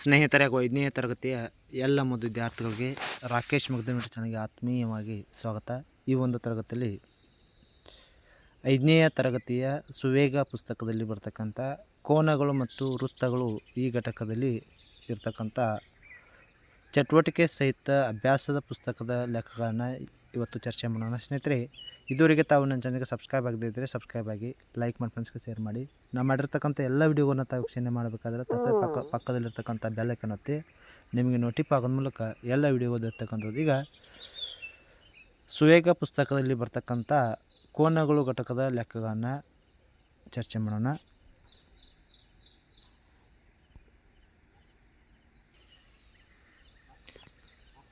ಸ್ನೇಹಿತರೆ ಐದನೇ ತರಗತಿಯ ಎಲ್ಲ ಮುದ್ದು ವಿದ್ಯಾರ್ಥಿಗಳಿಗೆ ರಾಕೇಶ್ ಮುಗ್ಧಮಿಟ್ಟ ಚಾನಲ್ಗೆ ಆತ್ಮೀಯವಾಗಿ ಸ್ವಾಗತ. ಈ ಒಂದು ತರಗತಿಯಲ್ಲಿ ಐದನೇ ತರಗತಿಯ ಸುವೇಗ ಪುಸ್ತಕದಲ್ಲಿ ಬರ್ತಕ್ಕಂಥ ಕೋನಗಳು ಮತ್ತು ವೃತ್ತಗಳು ಈ ಘಟಕದಲ್ಲಿ ಇರ್ತಕ್ಕಂಥ ಚಟುವಟಿಕೆ ಸಹಿತ ಅಭ್ಯಾಸದ ಪುಸ್ತಕದ ಲೆಕ್ಕಗಳನ್ನು ಇವತ್ತು ಚರ್ಚೆ ಮಾಡೋಣ. ಸ್ನೇಹಿತರೆ ಇದುವರೆಗೆ ತಾವು ನನ್ನ ಚಾನಲ್ಗೆ ಸಬ್ಸ್ಕ್ರೈಬ್ ಆಗದೇ ಇದ್ದರೆ ಸಬ್ಸ್ಕ್ರೈಬ್ ಆಗಿ ಲೈಕ್ ಮಾಡಿ ಫ್ರೆಂಡ್ಸ್ಗೆ ಶೇರ್ ಮಾಡಿ. ನಾವು ಮಾಡಿರ್ತಕ್ಕಂಥ ಎಲ್ಲ ವಿಡಿಯೋಗಳನ್ನ ತಾವು ವೀಕ್ಷಣೆ ಮಾಡಬೇಕಾದ್ರೆ ತಪ್ಪ ಪಕ್ಕ ಪಕ್ಕದಲ್ಲಿರ್ತಕ್ಕಂಥ ಬೆಲ್ಲೈಕನ್ ಒತ್ತಿ ನಿಮಗೆ ನೋಟಿಫ್ ಆಗೋದ ಮೂಲಕ ಎಲ್ಲ ವಿಡಿಯೋಗಳು ಇರ್ತಕ್ಕಂಥದ್ದು. ಈಗ ಸುವೇಗ ಪುಸ್ತಕದಲ್ಲಿ ಬರ್ತಕ್ಕಂಥ ಕೋನಗಳು ಘಟಕದ ಲೆಕ್ಕಗಳನ್ನು ಚರ್ಚೆ ಮಾಡೋಣ.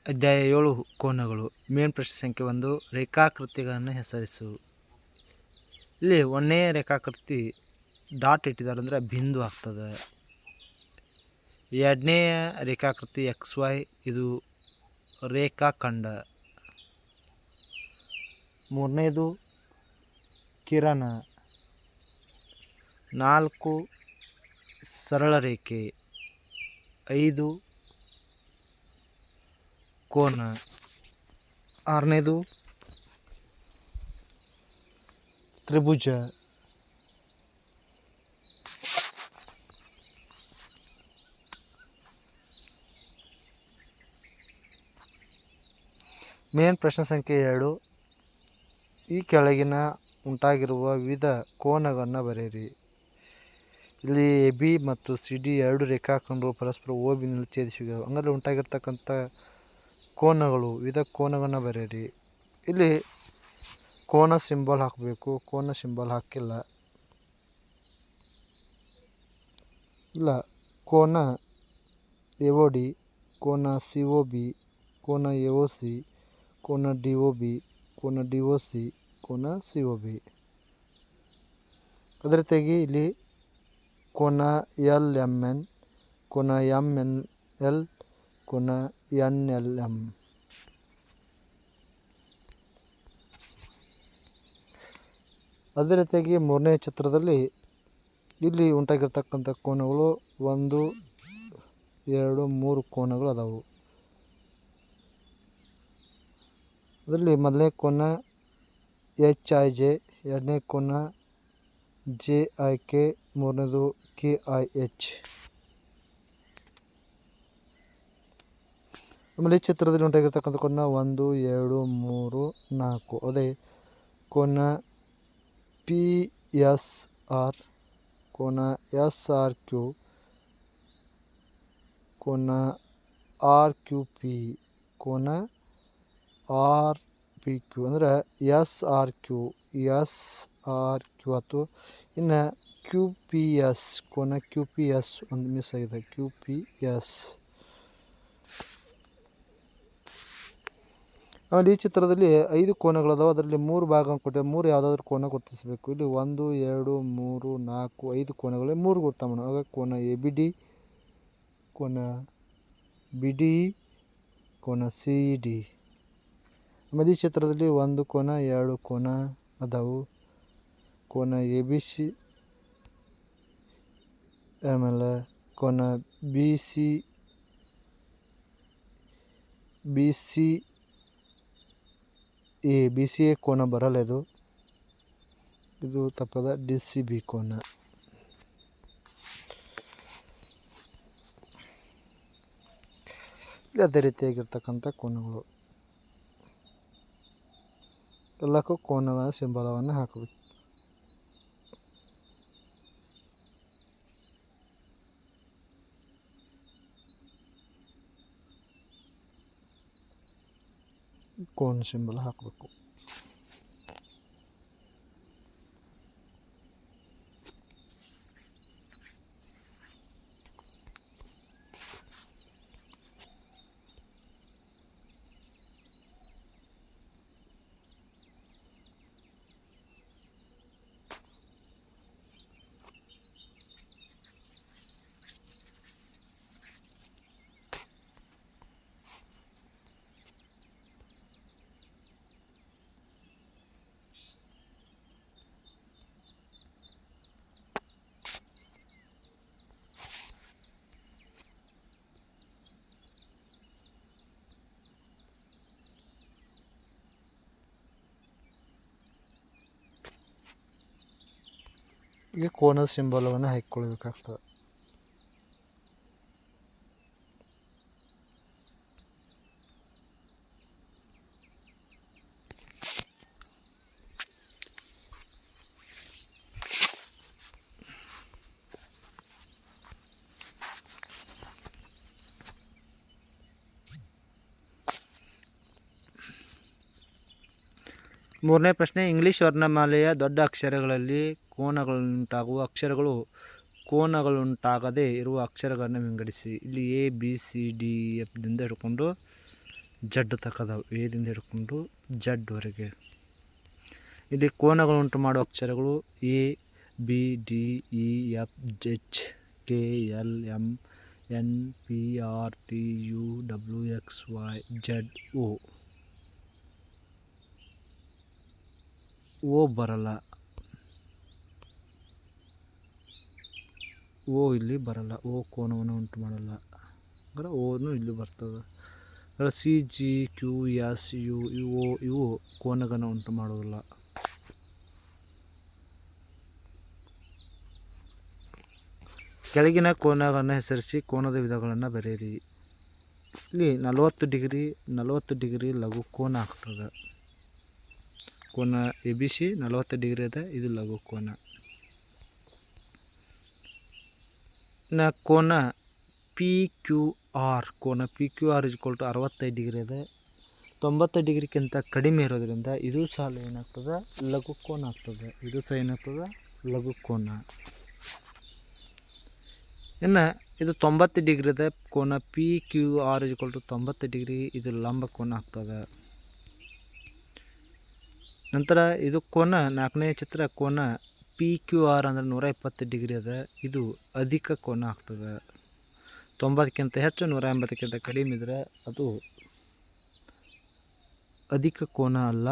ಅಧ್ಯಾಯ ಏಳು ಕೋನಗಳು. ಮೇನ್ ಪ್ರಶ್ನೆ ಸಂಖ್ಯೆ ಒಂದು, ರೇಖಾಕೃತಿಗಳನ್ನು ಹೆಸರಿಸು. ಇಲ್ಲಿ ಒಂದೇ ರೇಖಾಕೃತಿ ಡಾಟ್ ಇಟ್ಟಿದ್ದಾರೆ ಅಂದರೆ ಬಿಂದು ಆಗ್ತದೆ. ಎರಡನೇ ರೇಖಾಕೃತಿ ಎಕ್ಸ್ ವೈ, ಇದು ರೇಖಾಖಂಡ. ಮೂರನೇದು ಕಿರಣ. ನಾಲ್ಕು ಸರಳ ರೇಖೆ. ಐದು ಕೋನ ಆರನೇದು ತ್ರಿಭುಜ ಮೇನ್ ಪ್ರಶ್ನೆ ಸಂಖ್ಯೆ ಎರಡು. ಈ ಕೆಳಗಿನ ಉಂಟಾಗಿರುವ ವಿವಿಧ ಕೋನಗಳನ್ನು ಬರೆಯಿರಿ. ಇಲ್ಲಿ ಎ, ಬಿ ಮತ್ತು ಸಿ, ಡಿ ಎರಡು ರೇಖಾಖಂಡಗಳು ಪರಸ್ಪರ ಓ ಬಿನಲ್ಲಿ ಛೇದಿಸಿವೆ. ಹಂಗಲ್ಲಿ ಉಂಟಾಗಿರ್ತಕ್ಕಂಥ ಕೋನಗಳು, ವಿವಿಧ ಕೋನಗಳನ್ನು ಬರೆಯಿರಿ. ಇಲ್ಲಿ ಕೋನ ಸಿಂಬಲ್ ಹಾಕಬೇಕು, ಕೋನ ಸಿಂಬಲ್ ಹಾಕಿಲ್ಲ. ಇಲ್ಲ, ಕೋನ ಎ ಒ ಡಿ ಕೋನ ಸಿ ಒ ಬಿ ಕೋನ ಎ ಒ ಸಿ ಕೋನ ಡಿ ಒ ಬಿ ಕೋನ ಡಿ ಒ ಸಿ ಕೋನ ಸಿ ಒ ಬಿ ಅದೇ ರೀತಿಯಾಗಿ ಇಲ್ಲಿ ಕೋನ ಎಲ್ ಎಂ ಎನ್ ಕೋನ ಎಂ ಎನ್ ಎಲ್ ಕೋನ ಎನ್ ಎಲ್ ಎಂ ಅದೇ ರೀತಿಯಾಗಿ ಮೂರನೇ ಚಿತ್ರದಲ್ಲಿ ಇಲ್ಲಿ ಉಂಟಾಗಿರ್ತಕ್ಕಂಥ ಕೋನಗಳು ಒಂದು, ಎರಡು, ಮೂರು ಕೋನಗಳು ಅದಾವು. ಅದರಲ್ಲಿ ಮೊದಲನೇ ಕೋನ ಎಚ್ ಐ ಜೆ, ಎರಡನೇ ಕೋನ ಜೆ ಐ ಕೆ, ಮೂರನೇದು ಕೆ ಐ ಎಚ್. ಆಮೇಲೆ ಈ ಚಿತ್ರದಲ್ಲಿ ಉಂಟಾಗಿರ್ತಕ್ಕಂಥ ಕೋನ ಒಂದು, ಎರಡು, ಮೂರು, ನಾಲ್ಕು. ಅದೇ ಕೋನ ಪಿ ಎಸ್ ಆರ್ ಕೋನ ಎಸ್ ಆರ್ ಕ್ಯೂ ಕೋನ ಆರ್ ಕ್ಯೂ ಪಿ ಕೋನ ಆರ್ ಪಿ ಕ್ಯೂ ಅಂದರೆ S R Q S R Q ಆಯ್ತು ಇನ್ನು ಕ್ಯೂ ಪಿ ಎಸ್ ಕೋನ ಕ್ಯೂ ಪಿ ಎಸ್ ಒಂದು ಮಿಸ್ ಆಗಿದೆ ಕ್ಯೂ ಪಿ ಎಸ್ ಆಮೇಲೆ ಈ ಚಿತ್ರದಲ್ಲಿ ಐದು ಅದಾವ ಅದರಲ್ಲಿ ಮೂರು ಭಾಗ ಕೊಟ್ಟೆ ಮೂರು ಯಾವುದಾದ್ರೂ ಕೋನ ಗುರುತಿಸಬೇಕು. ಇಲ್ಲಿ ಒಂದು, ಎರಡು, ಮೂರು, ನಾಲ್ಕು, ಐದು ಕೋನಗಳು ಮೂರು ಗುರ್ತ ಮಾಡೋಣ. ಕೋನ ಎ, ಬಿ, ಡಿ ಕೋನ ಬಿ, ಡಿ ಕೋನ ಸಿ, ಡಿ. ಆಮೇಲೆ ಈ ಚಿತ್ರದಲ್ಲಿ ಒಂದು ಕೋನ ಎರಡು ಕೋನ ಅದಾವು. ಕೋನ ಎ, ಬಿ, ಸಿ, ಆಮೇಲೆ ಕೋನ B, C B, C A B C A ಕೋನ ಬರಲ್ಲ ಇದು. ತಪ್ಪದ ಡಿ ಸಿ ಬಿ ಕೋನ. ಅದೇ ರೀತಿಯಾಗಿರ್ತಕ್ಕಂಥ ಕೋನಗಳು. ಎಲ್ಲಕ್ಕೂ ಕೋನದ ಸಿಂಬಲವನ್ನು ಹಾಕಬೇಕು. ಕೋನ್ ಸಿಂಬಲ್ ಹಾಕಬೇಕು ಈಗ ಕೋನದ ಸಿಂಬಲವನ್ನು ಹಾಕಿಕೊಳ್ಬೇಕಾಗ್ತದೆ ಮೂರನೇ ಪ್ರಶ್ನೆ ಇಂಗ್ಲಿಷ್ ವರ್ಣಮಾಲೆಯ ದೊಡ್ಡ ಅಕ್ಷರಗಳಲ್ಲಿ ಕೋನಗಳುಂಟಾಗುವ ಅಕ್ಷರಗಳು ಕೋನಗಳುಂಟಾಗದೇ ಇರುವ ಅಕ್ಷರಗಳನ್ನು ವಿಂಗಡಿಸಿ. ಇಲ್ಲಿ ಎ ಬಿ ಸಿ ಡಿ ಎಫ್ದಿಂದ ಹಿಡ್ಕೊಂಡು ಜಡ್ ತಕ್ಕದವು ಎದಿಂದ ಹಿಡ್ಕೊಂಡು ಜಡ್ವರೆಗೆ ಇಲ್ಲಿ ಕೋನಗಳುಂಟು ಮಾಡುವ ಅಕ್ಷರಗಳು A B D E F H K L M N P R T U W X Y Z O O ಬರಲ್ಲ. ಓ ಇಲ್ಲಿ ಬರಲ್ಲ, ಓ ಕೋನವನ್ನು ಉಂಟು ಮಾಡಲ್ಲ. ಅಂದ್ರೆ ಓನು ಇಲ್ಲಿ ಬರ್ತದೆ. ಅಂದರೆ C G Q S U ಇವು ಇವು ಕೋನಗಳನ್ನು ಉಂಟು ಮಾಡೋದಿಲ್ಲ ಕೆಳಗಿನ ಕೋನಗಳನ್ನು ಹೆಸರಿಸಿ ಕೋನದ ವಿಧಗಳನ್ನು ಬರೆಯಿರಿ. ಇಲ್ಲಿ ನಲವತ್ತು ಡಿಗ್ರಿ ನಲವತ್ತು ಡಿಗ್ರಿ ಲಘು ಕೋನ ಆಗ್ತದೆ. ಕೋನ ಎ ಬಿ ಸಿ ನಲವತ್ತು ಡಿಗ್ರಿ ಅದ ಇದು ಲಘು ಕೋನ. ನ ಕೋನ ಪಿ ಕ್ಯೂ ಆರ್ ಕೋನ P Q R is to ಅರವತ್ತೈದು ಡಿಗ್ರಿ ಇದೆ. ತೊಂಬತ್ತು ಡಿಗ್ರಿಗಿಂತ ಕಡಿಮೆ ಇರೋದರಿಂದ ಇದು ಸಾಲ ಏನಾಗ್ತದೆ? ಲಘು ಕೋನ ಆಗ್ತದೆ. ಇದು ಸಹ ಏನಾಗ್ತದೆ? ಲಘು ಕೋನ. ಇನ್ನು ಇದು ತೊಂಬತ್ತು ಡಿಗ್ರಿ ಅದ ಕೋನ P Q R is to ತೊಂಬತ್ತು ಡಿಗ್ರಿ. ಇದು ಲಂಬ ಕೋನ ಆಗ್ತದೆ. ನಂತರ ಇದು ಕೋನ ನಾಲ್ಕನೇ ಚಿತ್ರ, ಕೋನ ಪಿ ಕ್ಯೂ ಆರ್ ಅಂದರೆ ನೂರ ಇಪ್ಪತ್ತು ಡಿಗ್ರಿ ಅದ, ಇದು ಅಧಿಕ ಕೋನ ಆಗ್ತದೆ. ತೊಂಬತ್ತಕ್ಕಿಂತ ಹೆಚ್ಚು, ನೂರ ಎಂಬತ್ತಕ್ಕಿಂತ ಕಡಿಮೆ ಇದ್ರೆ ಅದು ಅಧಿಕ ಕೋನ ಅಲ್ಲ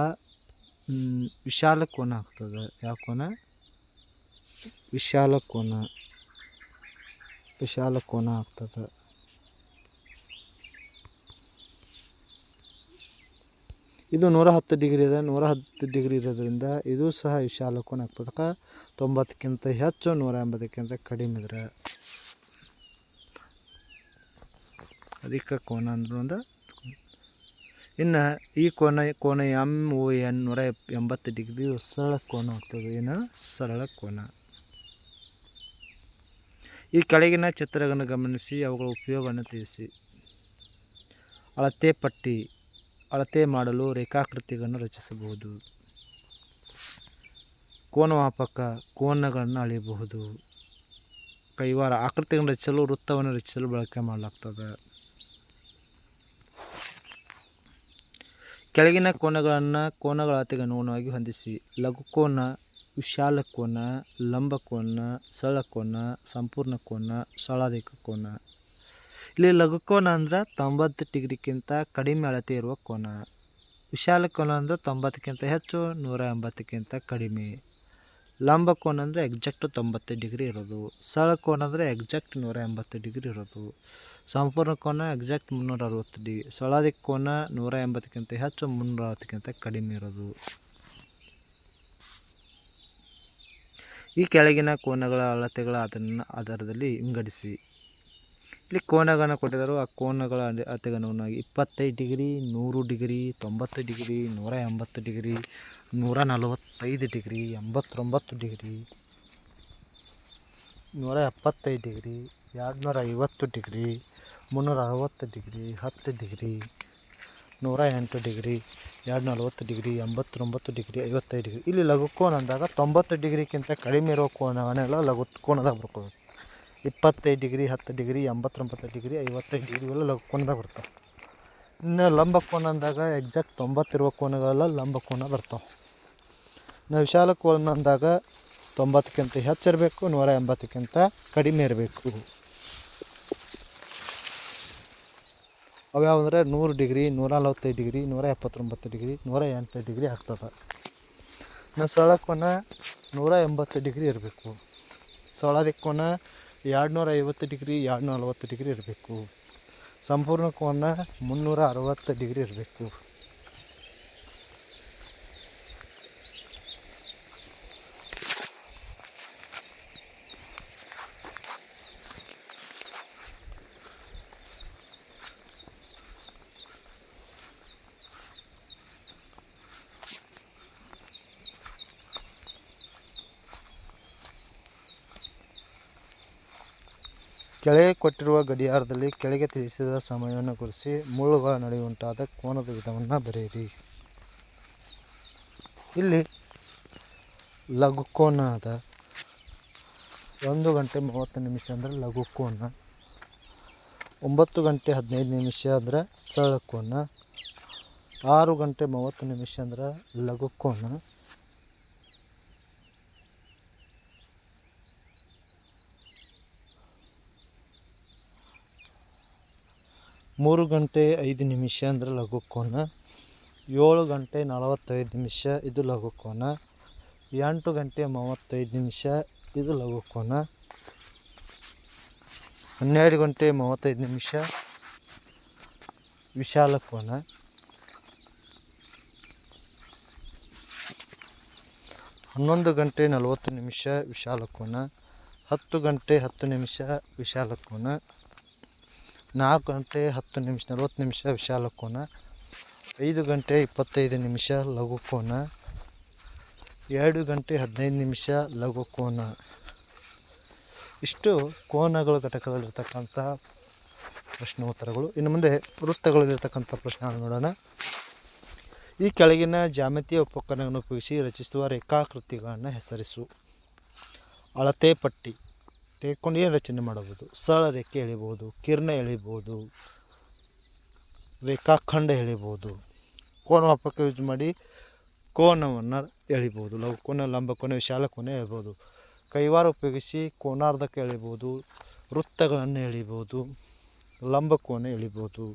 ವಿಶಾಲ ಕೋನ ಆಗ್ತದೆ. ಯಾವ ಕೋನ? ವಿಶಾಲ ಕೋನ. ವಿಶಾಲ ಕೋನ ಆಗ್ತದೆ. ಇದು ನೂರ ಹತ್ತು ಡಿಗ್ರಿ ಇದೆ. ನೂರ ಹತ್ತು ಡಿಗ್ರಿ ಇರೋದ್ರಿಂದ ಇದು ಸಹ ವಿಶಾಲ ಕೋನ ಆಗ್ತದೆ ತೊಂಬತ್ತಕ್ಕಿಂತ ಹೆಚ್ಚು ನೂರ ಎಂಬತ್ತಕ್ಕಿಂತ ಕಡಿಮೆ ಇದ್ರೆ. ಅಧಿಕ ಕೋನ ಅಂದ್ರೂ ಒಂದು ಇನ್ನು ಈ ಕೋನ ಕೋನ ಎಂ ಓ ಎನ್, ನೂರ ಎಂಬತ್ತು ಡಿಗ್ರಿ ಸರಳ ಕೋನ ಆಗ್ತದೆ. ಏನು ಸರಳ ಕೋನ. ಈ ಕೆಳಗಿನ ಚಿತ್ರಗಳನ್ನು ಗಮನಿಸಿ, ಅವುಗಳ ಉಪಯೋಗವನ್ನು ತಿಳಿಸಿ. ಅಳತೆ ಪಟ್ಟಿ. ಅಳತೆ ಮಾಡಲು ರೇಖಾಕೃತಿಗಳನ್ನು ರಚಿಸಬಹುದು. ಕೋನಮಾಪಕ ಕೋನಗಳನ್ನು ಅಳೆಯಬಹುದು. ಕೈವಾರ ಆಕೃತಿಗಳನ್ನು ರಚಿಸಲು, ವೃತ್ತವನ್ನು ರಚಿಸಲು ಬಳಕೆ ಮಾಡಲಾಗ್ತದೆ. ಕೆಳಗಿನ ಕೋನಗಳನ್ನು ಕೋನಗಳ ಅಳತೆಗೆ ಅನುಗುಣವಾಗಿ ಹೊಂದಿಸಿ. ಲಘು ಕೋನ, ವಿಶಾಲ ಕೋನ, ಲಂಬ ಕೋನ, ಸರಳ ಕೋನ, ಸಂಪೂರ್ಣ ಕೋನ ಸರಳಾಧಿಕ ಕೋನ. ಇಲ್ಲಿ ಲಘು ಕೋನ ಅಂದ್ರೆ ತೊಂಬತ್ತು ಡಿಗ್ರಿಗಿಂತ ಕಡಿಮೆ ಅಳತೆ ಇರುವ ಕೋನ. ವಿಶಾಲ ಕೋನ ಅಂದರೆ ತೊಂಬತ್ತಕ್ಕಿಂತ ಹೆಚ್ಚು, ನೂರ ಎಂಬತ್ತಕ್ಕಿಂತ ಕಡಿಮೆ. ಲಂಬ ಕೋನ ಅಂದರೆ ಎಕ್ಸಾಕ್ಟ್ ತೊಂಬತ್ತು ಡಿಗ್ರಿ ಇರೋದು. ಸರಳ ಕೋನ ಅಂದರೆ ಎಕ್ಸಾಕ್ಟ್ ನೂರ ಎಂಬತ್ತು ಡಿಗ್ರಿ ಇರೋದು. ಸಂಪೂರ್ಣ ಕೋನ ಎಕ್ಸಾಕ್ಟ್ ಮುನ್ನೂರ ಅರವತ್ತು ಡಿಗ್ರಿ ಸರಳಾಧಿಕ ಕೋನ ನೂರ ಎಂಬತ್ತಕ್ಕಿಂತ ಹೆಚ್ಚು, ಮುನ್ನೂರ ಅರವತ್ತಕ್ಕಿಂತ ಕಡಿಮೆ ಇರೋದು. ಈ ಕೆಳಗಿನ ಕೋನಗಳ ಅಳತೆಗಳ ಅದನ್ನು ಆಧಾರದಲ್ಲಿ ವಿಂಗಡಿಸಿ. ಇಲ್ಲಿ ಕೋನಗಳನ್ನು ಕೊಟ್ಟಿದ್ದಾರೆ. ಆ ಕೋನಗಳ ಅನುಗುಣವಾಗಿ ಇಪ್ಪತ್ತೈದು ಡಿಗ್ರಿ, ನೂರು ಡಿಗ್ರಿ, ತೊಂಬತ್ತು ಡಿಗ್ರಿ, ನೂರ ಎಂಬತ್ತು ಡಿಗ್ರಿ, ನೂರ ನಲವತ್ತೈದು ಡಿಗ್ರಿ, ಎಂಬತ್ತೊಂಬತ್ತು ಡಿಗ್ರಿ, ನೂರ ಎಪ್ಪತ್ತೈದು ಡಿಗ್ರಿ ಎರಡು ನೂರ ಐವತ್ತು ಡಿಗ್ರಿ, ಮುನ್ನೂರ ಅರವತ್ತು ಡಿಗ್ರಿ, ಹತ್ತು ಡಿಗ್ರಿ, ನೂರ ಎಂಟು ಡಿಗ್ರಿ ಎರಡು ನಲವತ್ತು ಡಿಗ್ರಿ, ಎಂಬತ್ತೊಂಬತ್ತು ಡಿಗ್ರಿ, ಐವತ್ತೈದು ಡಿಗ್ರಿ. ಇಲ್ಲಿ ಲಘು ಕೋನ ಅಂದಾಗ ತೊಂಬತ್ತು ಡಿಗ್ರಿಗಿಂತ ಕಡಿಮೆ ಇರೋ ಕೋನವನ್ನೆಲ್ಲ ಲಘು ಕೋನದಾಗ ಬರ್ಕೋಬೇಕು ಇಪ್ಪತ್ತೈದು ಡಿಗ್ರಿ, ಹತ್ತು ಡಿಗ್ರಿ, ಎಂಬತ್ತೊಂಬತ್ತು ಡಿಗ್ರಿ, ಐವತ್ತೈದು ಡಿಗ್ರಿ ಇವೆಲ್ಲ ಲಘು ಕೋನದಾಗ ಬರ್ತಾವೆ. ಇನ್ನು ಲಂಬ ಕೋನ ಅಂದಾಗ ಎಕ್ಸಾಕ್ಟ್ ತೊಂಬತ್ತಿರುವ ಕೋನಗಳೆಲ್ಲ ಲಂಬ ಕೋನ ಬರ್ತಾವೆ. ಇನ್ನು ವಿಶಾಲ ಕೋನ ಅಂದಾಗ ತೊಂಬತ್ತಕ್ಕಿಂತ ಹೆಚ್ಚಿರಬೇಕು ನೂರ ಎಂಬತ್ತಕ್ಕಿಂತ ಕಡಿಮೆ ಇರಬೇಕು. ಅವ್ಯಾವ ಅಂದರೆ ನೂರು ಡಿಗ್ರಿ, ನೂರ ನಲವತ್ತೈದು ಡಿಗ್ರಿ, ನೂರ ಎಪ್ಪತ್ತೊಂಬತ್ತು ಡಿಗ್ರಿ, ನೂರ ಎಂಟು ಡಿಗ್ರಿ ಆಗ್ತದೆ. ಇನ್ನು ಸರಳ ಕೋನ ನೂರ ಎಂಬತ್ತು ಡಿಗ್ರಿ ಇರಬೇಕು. ಸರಳಾದಿ ಕೋನ ಎರಡು ನೂರ ಐವತ್ತು ಡಿಗ್ರಿ ಎರಡು ನಲವತ್ತು ಡಿಗ್ರಿ ಇರಬೇಕು. ಸಂಪೂರ್ಣ ಕೋನ ಮುನ್ನೂರ ಅರವತ್ತು ಡಿಗ್ರಿ ಇರಬೇಕು. ಕೆಳಗೆ ಕೊಟ್ಟಿರುವ ಗಡಿಯಾರದಲ್ಲಿ ಕೆಳಗೆ ತಿಳಿಸಿದ ಸಮಯವನ್ನು ಗುರುತಿಸಿ ಮುಳ್ಳುಗಳ ನಡುವೆ ಉಂಟಾದ ಕೋನದ ವಿಧವನ್ನು ಬರೆಯಿರಿ. ಇಲ್ಲಿ ಲಘು ಕೋನ ಅದ ಒಂದು ಗಂಟೆ ಮೂವತ್ತು ನಿಮಿಷ ಅಂದ್ರೆ ಲಘು ಕೋನ ಒಂಬತ್ತು ಗಂಟೆ ಹದಿನೈದು ನಿಮಿಷ ಅಂದ್ರೆ ಸರಳ ಕೋನ ಆರು ಗಂಟೆ ಮೂವತ್ತು ನಿಮಿಷ ಅಂದ್ರೆ ಲಘು ಮೂರು ಗಂಟೆ ಐದು ನಿಮಿಷ ಅಂದ್ರೆ ಲಘು ಕೋನ. ಏಳು ಗಂಟೆ ನಲವತ್ತೈದು ನಿಮಿಷ, ಇದು ಲಘು ಕೋನ. ಎಂಟು ಗಂಟೆ ಮೂವತ್ತೈದು ನಿಮಿಷ, ಇದು ಲಘು ಕೋನ. ಹನ್ನೆರಡು ಗಂಟೆ ಮೂವತ್ತೈದು ನಿಮಿಷ, ವಿಶಾಲ ಕೋನ. ಹನ್ನೊಂದು ಗಂಟೆ ನಲವತ್ತು ನಿಮಿಷ, ವಿಶಾಲ ಕೋನ. ಹತ್ತು ಗಂಟೆ ಹತ್ತು ನಿಮಿಷ, ವಿಶಾಲ ಕೋನ. ನಾಲ್ಕು ಗಂಟೆ ಹತ್ತು ನಿಮಿಷ, ನಲ್ವತ್ತು ನಿಮಿಷ ವಿಶಾಲ ಕೋನ, ಐದು ಗಂಟೆ ಇಪ್ಪತ್ತೈದು ನಿಮಿಷ ಲಘು ಕೋನ, ಎರಡು ಗಂಟೆ ಹದಿನೈದು ನಿಮಿಷ ಲಘು ಕೋನ. ಇಷ್ಟು ಕೋನಗಳ ಘಟಕದಲ್ಲಿರ್ತಕ್ಕಂಥ ಪ್ರಶ್ನೋತ್ತರಗಳು. ಇನ್ನು ಮುಂದೆ ವೃತ್ತಗಳಲ್ಲಿರ್ತಕ್ಕಂಥ ಪ್ರಶ್ನೆಗಳನ್ನು ನೋಡೋಣ. ಈ ಕೆಳಗಿನ ಜಾಮಿತೀಯ ಉಪಕರಣಗಳನ್ನು ಉಪಯೋಗಿಸಿ ರಚಿಸುವ ರೇಖಾಕೃತಿಗಳನ್ನು ಹೆಸರಿಸು. ಅಳತೆ ಪಟ್ಟಿ. ತೆಗೆದುಕೊಂಡು ಏನು ರಚನೆ ಮಾಡಬಹುದು? ಸರಳ ರೇಖೆ ಎಳಿಬೋದು ಕಿರಣ ಎಳಿಬೋದು ರೇಖಾಖಂಡ ಎಳಿಬೋದು ಕೋನ ಮಾಪಕ ಯೂಸ್ ಮಾಡಿ ಕೋನವನ್ನು ಎಳಿಬೋದು ಲಂಬ ಕೋನ, ವಿಶಾಲ ಕೋನ ಎಳಿಬೋದು ಕೈವಾರ ಉಪಯೋಗಿಸಿ ಕೋನಾರ್ಧಕ ಎಳಿಬೋದು ವೃತ್ತಗಳನ್ನು ಎಳಿಬೋದು ಲಂಬ ಕೋನ ಎಳಿಬೋದು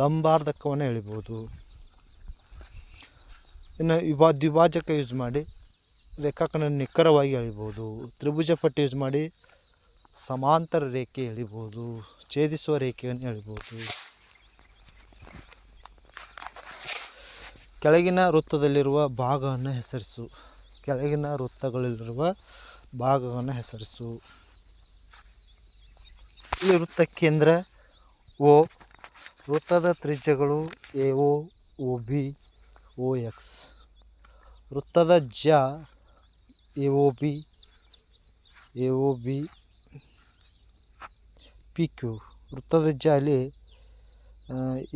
ಲಂಬಾರ್ಧಕವನ್ನು ಎಳಿಬೋದು ಇನ್ನು ವಿಭಾ ದ್ವಿಭಾಜಕ ಯೂಸ್ ಮಾಡಿ ರೇಖಾಖಂಡ ನಿಖರವಾಗಿ ಎಳಿಬೋದು ತ್ರಿಭುಜ ಪಟ್ಟಿ ಯೂಸ್ ಮಾಡಿ ಸಮಾಂತರ ರೇಖೆ ಎಳಿಬೋದು, ಛೇದಿಸುವ ರೇಖೆಯನ್ನು ಎಳಿಬೋದು. ಕೆಳಗಿನ ವೃತ್ತದಲ್ಲಿರುವ ಭಾಗವನ್ನು ಹೆಸರಿಸು. ಕೆಳಗಿನ ವೃತ್ತಗಳಲ್ಲಿರುವ ಭಾಗವನ್ನು ಹೆಸರಿಸು. ಈ ವೃತ್ತ ಕೇಂದ್ರ ಓ, ವೃತ್ತದ ತ್ರಿಜ್ಯಗಳು A O O B, O, X. ವೃತ್ತದ ಜ A O B, A O B P Q ವೃತ್ತದ ಜ ಅಲ್ಲಿ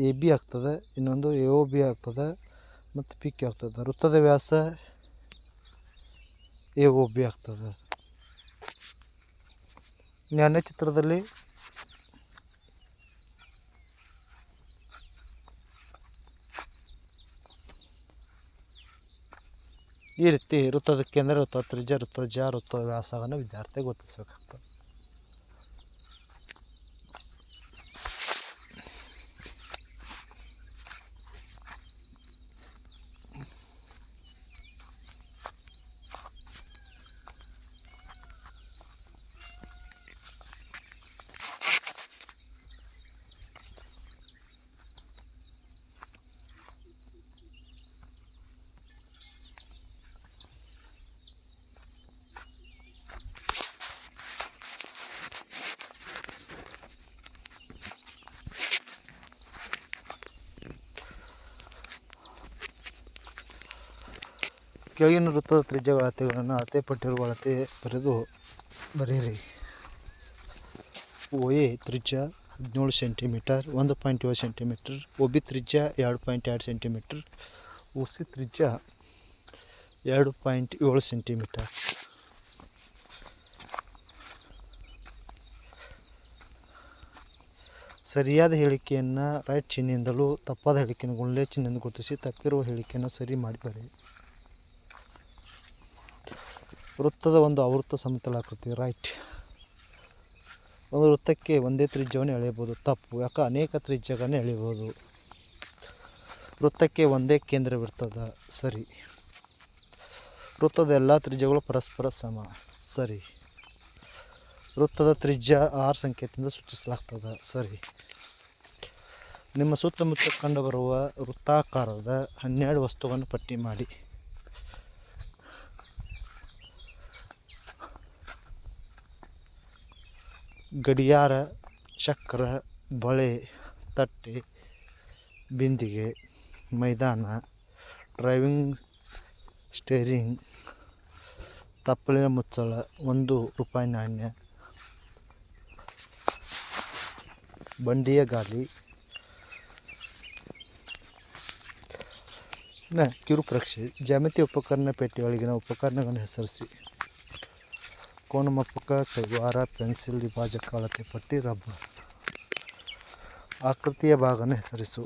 ಎ ಬಿ ಆಗ್ತದೆ, ಇನ್ನೊಂದು ಎ ಒ ಬಿ ಆಗ್ತದೆ, ಮತ್ತು ಪಿ ಕ್ಯೂ ಆಗ್ತದೆ. ವೃತ್ತದ ವ್ಯಾಸ ಎ ಒ ಬಿ ಆಗ್ತದೆ. ಎರಡನೇ ಚಿತ್ರದಲ್ಲಿ ಈ ರೀತಿ ವೃತ್ತದ ಕೇಂದ್ರ ವೃತ್ತ, ತ್ರಿಜ್ಯ ವೃತ್ತದ ಜ ವೃತ್ತದ ವ್ಯಾಸವನ್ನು ವಿದ್ಯಾರ್ಥಿ ಗುರುತಿಸಬೇಕಾಗ್ತದೆ. ಕೆಳಗಿನ ವೃತ್ತದ ತ್ರಿಜ್ಯಗಳ ಅಳತೆಗಳನ್ನು ಅಳತೆ ಪಟ್ಟಿರುವ ಅಳತೆ ಬರೆದು ಬರೆಯಿರಿ. ಓ ಎ ತ್ರಿಜ್ಯ ಹದಿನೇಳು ಸೆಂಟಿಮೀಟರ್, ಒಂದು ಪಾಯಿಂಟ್ ಏಳು ಸೆಂಟಿಮೀಟರ್ ಒ ಬಿ ತ್ರಿಜ್ಯ ಎರಡು ಪಾಯಿಂಟ್ ಎರಡು ಸೆಂಟಿಮೀಟರ್ ಒ ಸಿ ತ್ರಿಜ್ಯ ಎರಡು ಪಾಯಿಂಟ್ ಏಳು ಸೆಂಟಿಮೀಟರ್. ಸರಿಯಾದ ಹೇಳಿಕೆಯನ್ನು ರೈಟ್ ಚಿಹ್ನೆಯಿಂದಲೂ ತಪ್ಪಾದ ಹೇಳಿಕೆಯನ್ನು ಗುಂಡ್ಲೆ ಚಿಹ್ನೆಯಿಂದ ಗುರುತಿಸಿ ತಪ್ಪಿರುವ ಹೇಳಿಕೆಯನ್ನು ಸರಿ ಮಾಡಿ ವೃತ್ತದ ಒಂದು ಆವೃತ್ತ ಸಮತಲಾಕೃತಿ ರೈಟ್ ಒಂದು ವೃತ್ತಕ್ಕೆ ಒಂದೇ ತ್ರಿಜ್ಯವನ್ನು ಎಳೆಯಬಹುದು. ತಪ್ಪು ಯಾಕೆ ಅನೇಕ ತ್ರಿಜ್ಯಗಳನ್ನು ಎಳೆಯಬಹುದು. ವೃತ್ತಕ್ಕೆ ಒಂದೇ ಕೇಂದ್ರವಿರ್ತದೆ, ಸರಿ. ವೃತ್ತದ ಎಲ್ಲ ತ್ರಿಜ್ಯಗಳು ಪರಸ್ಪರ ಸಮ, ಸರಿ. ವೃತ್ತದ ತ್ರಿಜ್ಯ ಆರ್ ಸಂಕೇತದಿಂದ ಸೂಚಿಸಲಾಗ್ತದೆ, ಸರಿ. ನಿಮ್ಮ ಸುತ್ತಮುತ್ತ ಕಂಡುಬರುವ ವೃತ್ತಾಕಾರದ ಹನ್ನೆರಡು ವಸ್ತುಗಳನ್ನು ಪಟ್ಟಿ ಮಾಡಿ. ಗಡಿಯಾರ, ಚಕ್ರ, ಬಳೆ, ತಟ್ಟೆ, ಬಿಂದಿಗೆ, ಮೈದಾನ, ಡ್ರೈವಿಂಗ್, ಸ್ಟೇರಿಂಗ್, ತಪ್ಪಲಿನ ಮುಚ್ಚಳ, ಒಂದು ರೂಪಾಯಿ ನಾಣ್ಯ, ಬಂಡಿಯ ಗಾಲಿ ಕಿರುಪರೀಕ್ಷೆ ಜಾಮಿತಿ ಉಪಕರಣ ಪೆಟ್ಟಿಯೊಳಗಿನ ಉಪಕರಣಗಳನ್ನು ಹೆಸರಿಸಿ. ಕೋನಮಾಪಕ ಕೈವಾರ ಪೆನ್ಸಿಲ್ ವಿಭಾಜಕ ಅಳತೆ ಪಟ್ಟಿ ರಬ್ಬರ್. ಆಕೃತಿಯ ಭಾಗನ ಹೆಸರಿಸು.